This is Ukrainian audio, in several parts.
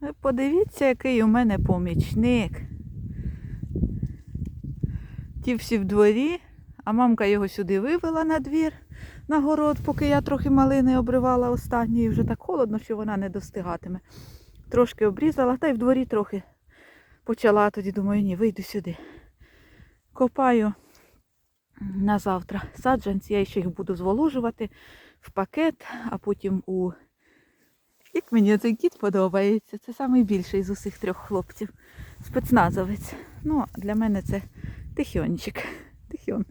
Ви Подивіться, який у мене помічник. Ті всі в дворі, а мамка його сюди вивела на двір, на город, поки я трохи малини обривала останньої. Вже так холодно, що вона не достигатиме. Трошки обрізала, та й в дворі трохи почала. Тоді думаю, ні, вийду сюди. Копаю на завтра саджанці, я ще їх буду зволожувати в пакет, а потім у. Як мені цей кіт подобається, це найбільший з усіх трьох хлопців. Спецназовець. Ну, для мене це тихьончик. Тихьон.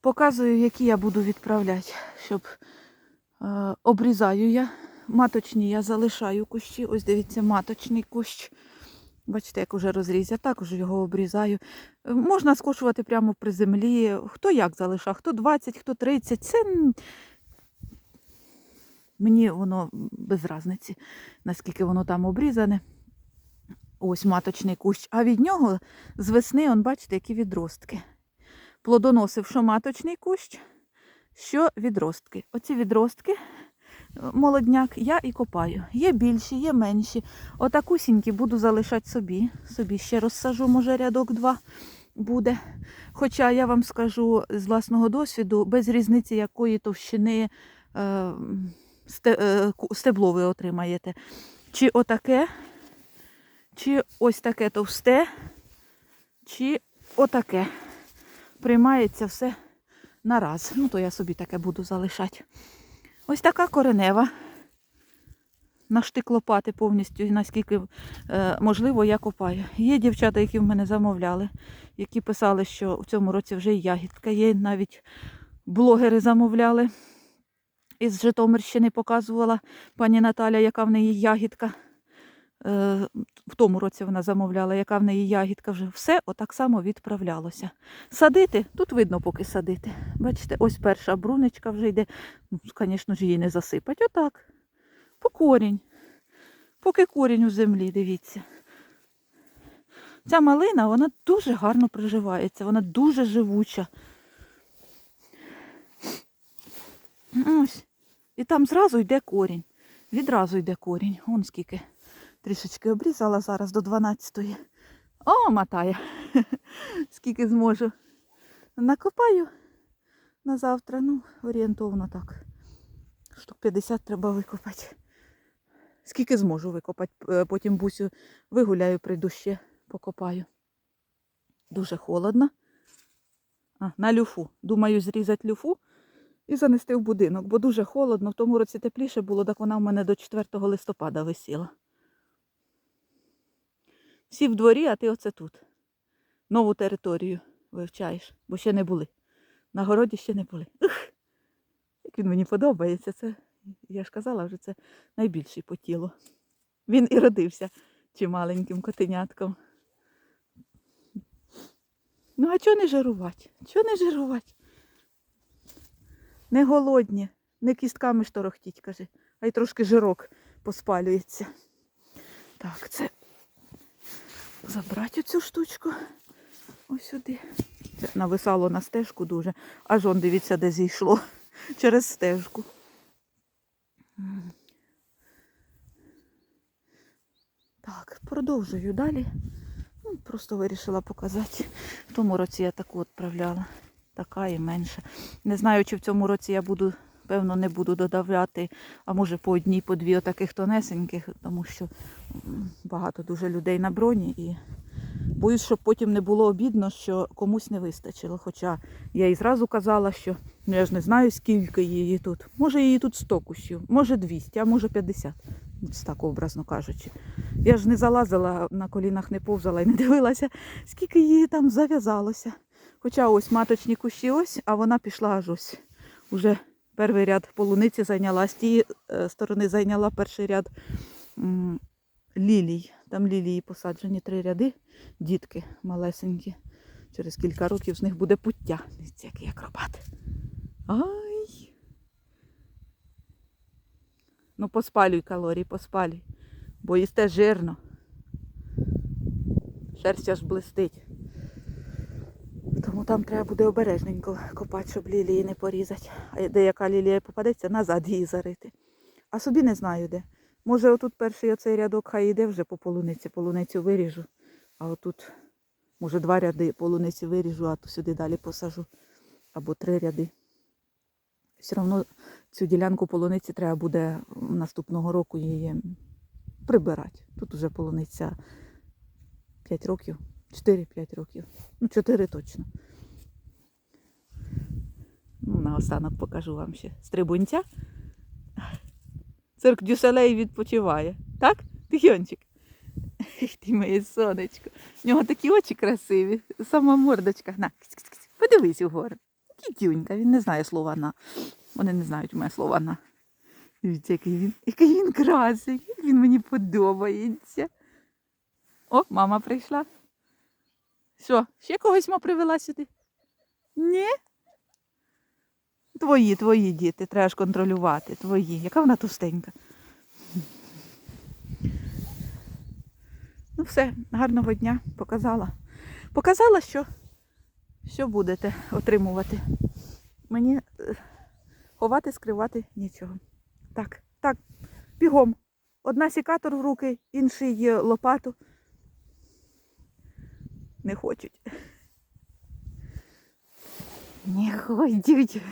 Показую, які я буду відправляти, щоб е, обрізаю я. Маточні я залишаю кущі. Ось дивіться, маточний кущ. Бачите, як уже розріз, я також його обрізаю. Е, Можна скошувати прямо при землі. Хто як залишав, хто 20, хто 30. Це мені воно без різниці, наскільки воно там обрізане. Ось маточний кущ. А від нього з весни, он, бачите, які відростки. Плодоносив, що маточний кущ, що відростки. Оці відростки, е, молодняк, я і копаю. Є більші, є менші. Отакусінькі буду залишати собі. Собі ще розсажу, може, рядок два буде. Хоча я вам скажу з власного досвіду, без різниці якої товщини е, стебло ви отримаєте. Чи отаке, чи ось таке товсте, чи отаке. Приймається все на раз. Ну, то я собі таке буду залишати. Ось така коренева. Наштик лопати повністю, наскільки е, можливо, я копаю. Є дівчата, які в мене замовляли, які писали, що в цьому році вже ягідка є. Навіть блогери замовляли. Із Житомирщини показувала пані Наталя, яка в неї ягідка. Е, в тому році вона замовляла, яка в неї ягідка вже все отак само відправлялося. Садити, тут видно, поки садити. Бачите, ось перша брунечка вже йде. Ну, звісно ж, її не засипать. Отак. По корінь. Поки корінь у землі, дивіться. Ця малина, вона дуже гарно приживається, вона дуже живуча. Ось. І там зразу йде корінь. Відразу йде корінь. Вон скільки. Трішечки обрізала зараз до 12-ї. О, мотає. Скільки зможу. Накопаю на завтра. Ну, орієнтовно так. Штук 50 треба викопати. Скільки зможу викопати. Е, Потім бусю вигуляю, прийду ще покопаю. Дуже холодно. А, на люфу. Думаю, зрізати люфу і занести в будинок, бо дуже холодно. В тому році тепліше було, так вона в мене до 4 листопада висіла. Всі в дворі, а ти оце тут. Нову територію вивчаєш, бо ще не були. На городі ще не були. Ух! Як він мені подобається, це, я ж казала, вже це найбільший по тілу. Він і родився чималеньким котенятком. Ну, а чого не жирувати? Чого не жирувати? Не голодні, не кістками шторохтіть, каже, а й трошки жирок поспалюється. Так, це забрати цю штучку. Ось сюди. Це нависало на стежку дуже. Аж он, дивіться, де зійшло через стежку. Так, продовжую далі. Ну, просто вирішила показати. В тому році я таку відправляла. Така і менша. Не знаю, чи в цьому році я буду, певно, не буду додавати, а може по одній, по дві отаких тонесеньких, тому що багато дуже людей на броні і боюсь, щоб потім не було обідно, що комусь не вистачило. Хоча я і зразу казала, що ну, я ж не знаю, скільки її тут. Може її тут 100 кущів, може 200, а може 50, так образно кажучи. Я ж не залазила, на колінах не повзала і не дивилася, скільки її там зав'язалося. Хоча ось маточні кущі ось, а вона пішла аж ось. Уже перший ряд полуниці зайняла, з тієї е, сторони зайняла перший ряд лілій. Там лілії посаджені три ряди, дітки малесенькі. Через кілька років з них буде пуття. Дивіться, який акробат. Ай. Ну, поспалюй калорії, поспалюй. Бо їсте жирно. Шерсть аж блистить. Тому там треба буде обережненько копати, щоб лілії не порізати. А деяка лілія попадеться, назад її зарити. А собі не знаю де. Може, отут перший оцей рядок хай йде вже по полуниці, полуницю виріжу, а отут, може, два ряди полуниці виріжу, а то сюди далі посажу. Або три ряди. Все одно цю ділянку полуниці треба буде наступного року її прибирати. Тут уже полуниця 5 років, 4-5 років. Ну, 4 точно. Ну, наостанок покажу вам ще стрибунця. Цирк Дюшалей відпочиває. Так, Тихончик? Ти моє сонечко. В нього такі очі красиві, сама мордочка. На, подивись угору. Кітюнька, він не знає слова на. Вони не знають у мене слова на. Дивіться, який він, який він красий, він мені подобається. О, мама прийшла. Що, ще когось ма привела сюди? Ні? Твої, твої діти, треба ж контролювати. Твої. Яка вона товстенька. Ну все, гарного дня показала. Показала, що, що будете отримувати. Мені е, ховати, скривати нічого. Так, так, бігом. Одна сікатор в руки, інший е, лопату. Не хочуть. Не хочуть.